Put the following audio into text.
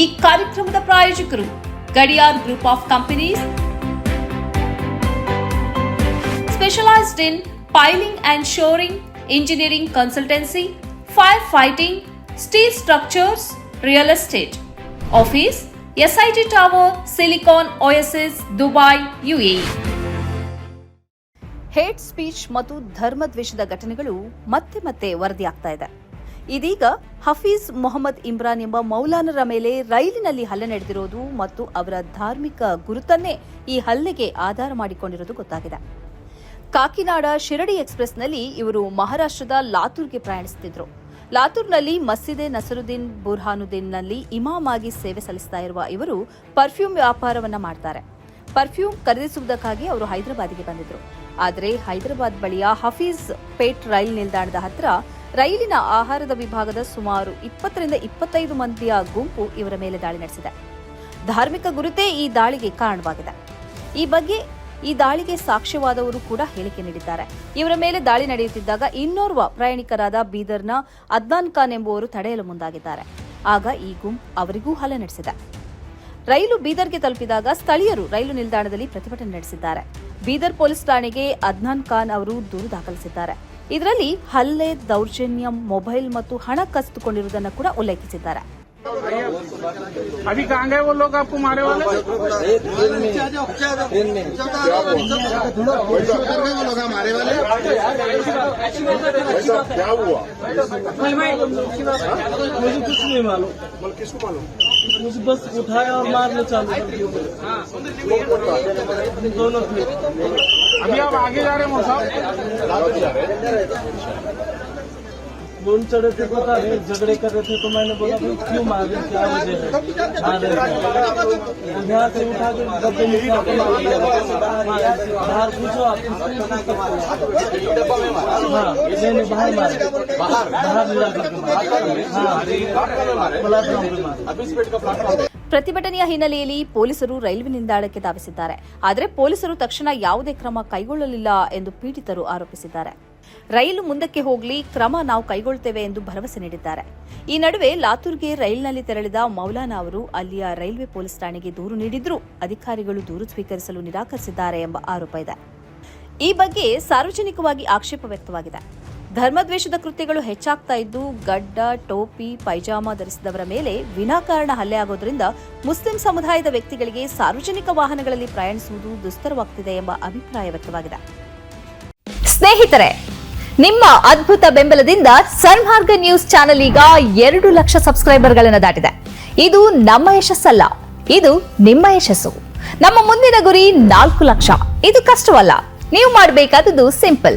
ಈ ಕಾರ್ಯಕ್ರಮದ ಪ್ರಾಯೋಜಕರು Gadiyar group of companies, specialized in piling and shoring, engineering consultancy, fire fighting, steel structures, real estate, office, SIT tower, silicon oasis Dubai UAE hate speech ಮತ್ತು ಧರ್ಮದ್ವೇಷದ ಘಟನೆಗಳು ಮತ್ತೆ ಮತ್ತೆ ವರದಿಯಾಗ್ತಾ ಇದೆ. ಇದೀಗ ಹಫೀಜ್ ಮೊಹಮ್ಮದ್ ಇಮ್ರಾನ್ ಎಂಬ ಮೌಲಾನರ ಮೇಲೆ ರೈಲಿನಲ್ಲಿ ಹಲ್ಲೆ ನಡೆದಿರೋದು ಮತ್ತು ಅವರ ಧಾರ್ಮಿಕ ಗುರುತನ್ನೇ ಈ ಹಲ್ಲೆಗೆ ಆಧಾರ ಮಾಡಿಕೊಂಡಿರೋದು ಗೊತ್ತಾಗಿದೆ. ಕಾಕಿನಾಡ ಶಿರಡಿ ಎಕ್ಸ್ಪ್ರೆಸ್ನಲ್ಲಿ ಇವರು ಮಹಾರಾಷ್ಟ್ರದ ಲಾತೂರ್ಗೆ ಪ್ರಯಾಣಿಸುತ್ತಿದ್ದರು ಲಾತೂರ್ನಲ್ಲಿ ಮಸೀದೆ ನಸರುದ್ದೀನ್ ಬುರ್ಹಾನುದ್ದೀನ್ನಲ್ಲಿ ಇಮಾಮ್ ಆಗಿ ಸೇವೆ ಸಲ್ಲಿಸ್ತಾ ಇರುವ ಇವರು ಪರ್ಫ್ಯೂಮ್ ವ್ಯಾಪಾರವನ್ನು ಮಾಡ್ತಾರೆ. ಪರ್ಫ್ಯೂಮ್ ಖರೀದಿಸುವುದಕ್ಕಾಗಿ ಅವರು ಹೈದರಾಬಾದಿಗೆ ಬಂದಿದ್ರು. ಆದರೆ ಹೈದರಾಬಾದ್ ಬಳಿಯ ಹಫೀಜ್ ಪೇಟ್ ರೈಲ್ ನಿಲ್ದಾಣದ ಹತ್ರ ರೈಲಿನ ಆಹಾರದ ವಿಭಾಗದ ಸುಮಾರು ಇಪ್ಪತ್ತರಿಂದ ಇಪ್ಪತ್ತೈದು ಮಂದಿಯ ಗುಂಪು ಇವರ ಮೇಲೆ ದಾಳಿ ನಡೆಸಿದೆ. ಧಾರ್ಮಿಕ ಗುರುತೇ ಈ ದಾಳಿಗೆ ಕಾರಣವಾಗಿದೆ. ಈ ಬಗ್ಗೆ ಈ ದಾಳಿಗೆ ಸಾಕ್ಷ್ಯವಾದವರು ಕೂಡ ಹೇಳಿಕೆ ನೀಡಿದ್ದಾರೆ. ಇವರ ಮೇಲೆ ದಾಳಿ ನಡೆಯುತ್ತಿದ್ದಾಗ ಇನ್ನೋರ್ವ ಪ್ರಯಾಣಿಕರಾದ ಬೀದರ್ನ ಅದ್ನಾನ್ ಖಾನ್ ಎಂಬುವರು ತಡೆಯಲು ಮುಂದಾಗಿದ್ದಾರೆ. ಆಗ ಈ ಗುಂಪು ಅವರಿಗೂ ಹಲ್ಲೆ ನಡೆಸಿದೆ. ರೈಲು ಬೀದರ್ಗೆ ತಲುಪಿದಾಗ ಸ್ಥಳೀಯರು ರೈಲು ನಿಲ್ದಾಣದಲ್ಲಿ ಪ್ರತಿಭಟನೆ ನಡೆಸಿದ್ದಾರೆ. ಬೀದರ್ ಪೊಲೀಸ್ ಠಾಣೆಗೆ ಅದ್ನಾನ್ ಖಾನ್ ಅವರು ದೂರು ದಾಖಲಿಸಿದ್ದಾರೆ. ಇದರಲ್ಲಿ ಹಲ್ಲೆ ದೌರ್ಜನ್ಯ ಮೊಬೈಲ್ ಮತ್ತು ಹಣ ಕಸಿದುಕೊಂಡಿರುವುದನ್ನು ಕೂಡ ಉಲ್ಲೇಖಿಸಿದ್ದಾರೆ अभी कहाँ गए वो लोग आपको मारे वाले हमारे वाले क्या हुआ मुझे कुछ नहीं मालूम किसको मालूम मुझे बस उठाया और मारना चालू कर दिया दोनों थे अभी आप आगे जा रहे हैं साहब। लोन चढ़े थे पता नहीं झगड़े कर रहे थे तो मैंने बोला भाई क्यों मार रहे क्या वजह है मार रहे यहाँ से उठा के डब्बे में के मार। बाहर पूछो आप हाँ मैंने बाहर मारे। बाहर। ले जाकर के मारे। हाँ। प्लेटफॉर्म पे मारे। ಪ್ರತಿಭಟನೆಯ ಹಿನ್ನೆಲೆಯಲ್ಲಿ ಪೊಲೀಸರು ರೈಲ್ವೆ ನಿಲ್ದಾಣಕ್ಕೆ ಧಾವಿಸಿದ್ದಾರೆ. ಆದರೆ ಪೊಲೀಸರು ತಕ್ಷಣ ಯಾವುದೇ ಕ್ರಮ ಕೈಗೊಳ್ಳಲಿಲ್ಲ ಎಂದು ಪೀಡಿತರು ಆರೋಪಿಸಿದ್ದಾರೆ. ರೈಲು ಮುಂದಕ್ಕೆ ಹೋಗಲಿ, ಕ್ರಮ ನಾವು ಕೈಗೊಳ್ಳುತ್ತೇವೆ ಎಂದು ಭರವಸೆ ನೀಡಿದ್ದಾರೆ. ಈ ನಡುವೆ ಲಾತೂರ್ಗೆ ರೈಲಿನಲ್ಲಿ ತೆರಳಿದ ಮೌಲಾನಾ ಅವರು ಅಲ್ಲಿಯ ರೈಲ್ವೆ ಪೊಲೀಸ್ ಠಾಣೆಗೆ ದೂರು ನೀಡಿದ್ರೂ ಅಧಿಕಾರಿಗಳು ದೂರು ಸ್ವೀಕರಿಸಲು ನಿರಾಕರಿಸಿದ್ದಾರೆ ಎಂಬ ಆರೋಪ ಇದೆ. ಈ ಬಗ್ಗೆ ಸಾರ್ವಜನಿಕವಾಗಿ ಆಕ್ಷೇಪ ವ್ಯಕ್ತವಾಗಿದೆ. ಧರ್ಮದ್ವೇಷದ ಕೃತ್ಯಗಳು ಹೆಚ್ಚಾಗ್ತಾ ಇದ್ದು, ಗಡ್ಡ, ಟೋಪಿ, ಪೈಜಾಮ ಧರಿಸಿದವರ ಮೇಲೆ ವಿನಾಕಾರಣ ಹಲ್ಲೆ ಆಗೋದ್ರಿಂದ ಮುಸ್ಲಿಂ ಸಮುದಾಯದ ವ್ಯಕ್ತಿಗಳಿಗೆ ಸಾರ್ವಜನಿಕ ವಾಹನಗಳಲ್ಲಿ ಪ್ರಯಾಣಿಸುವುದು ದುಸ್ತರವಾಗ್ತಿದೆ ಎಂಬ ಅಭಿಪ್ರಾಯ ವ್ಯಕ್ತವಾಗಿದೆ. ಸ್ನೇಹಿತರೆ, ನಿಮ್ಮ ಅದ್ಭುತ ಬೆಂಬಲದಿಂದ ಸನ್ಮಾರ್ಗ ನ್ಯೂಸ್ ಚಾನೆಲ್ ಈಗ ಎರಡು ಲಕ್ಷ ಸಬ್ಸ್ಕ್ರೈಬರ್ಗಳನ್ನು ದಾಟಿದೆ. ಇದು ನಮ್ಮ ಯಶಸ್ಸಲ್ಲ, ಇದು ನಿಮ್ಮ ಯಶಸ್ಸು. ನಮ್ಮ ಮುಂದಿನ ಗುರಿ ನಾಲ್ಕು ಲಕ್ಷ. ಇದು ಕಷ್ಟವಲ್ಲ, ನೀವು ಮಾಡಬೇಕಾದದ್ದು ಸಿಂಪಲ್.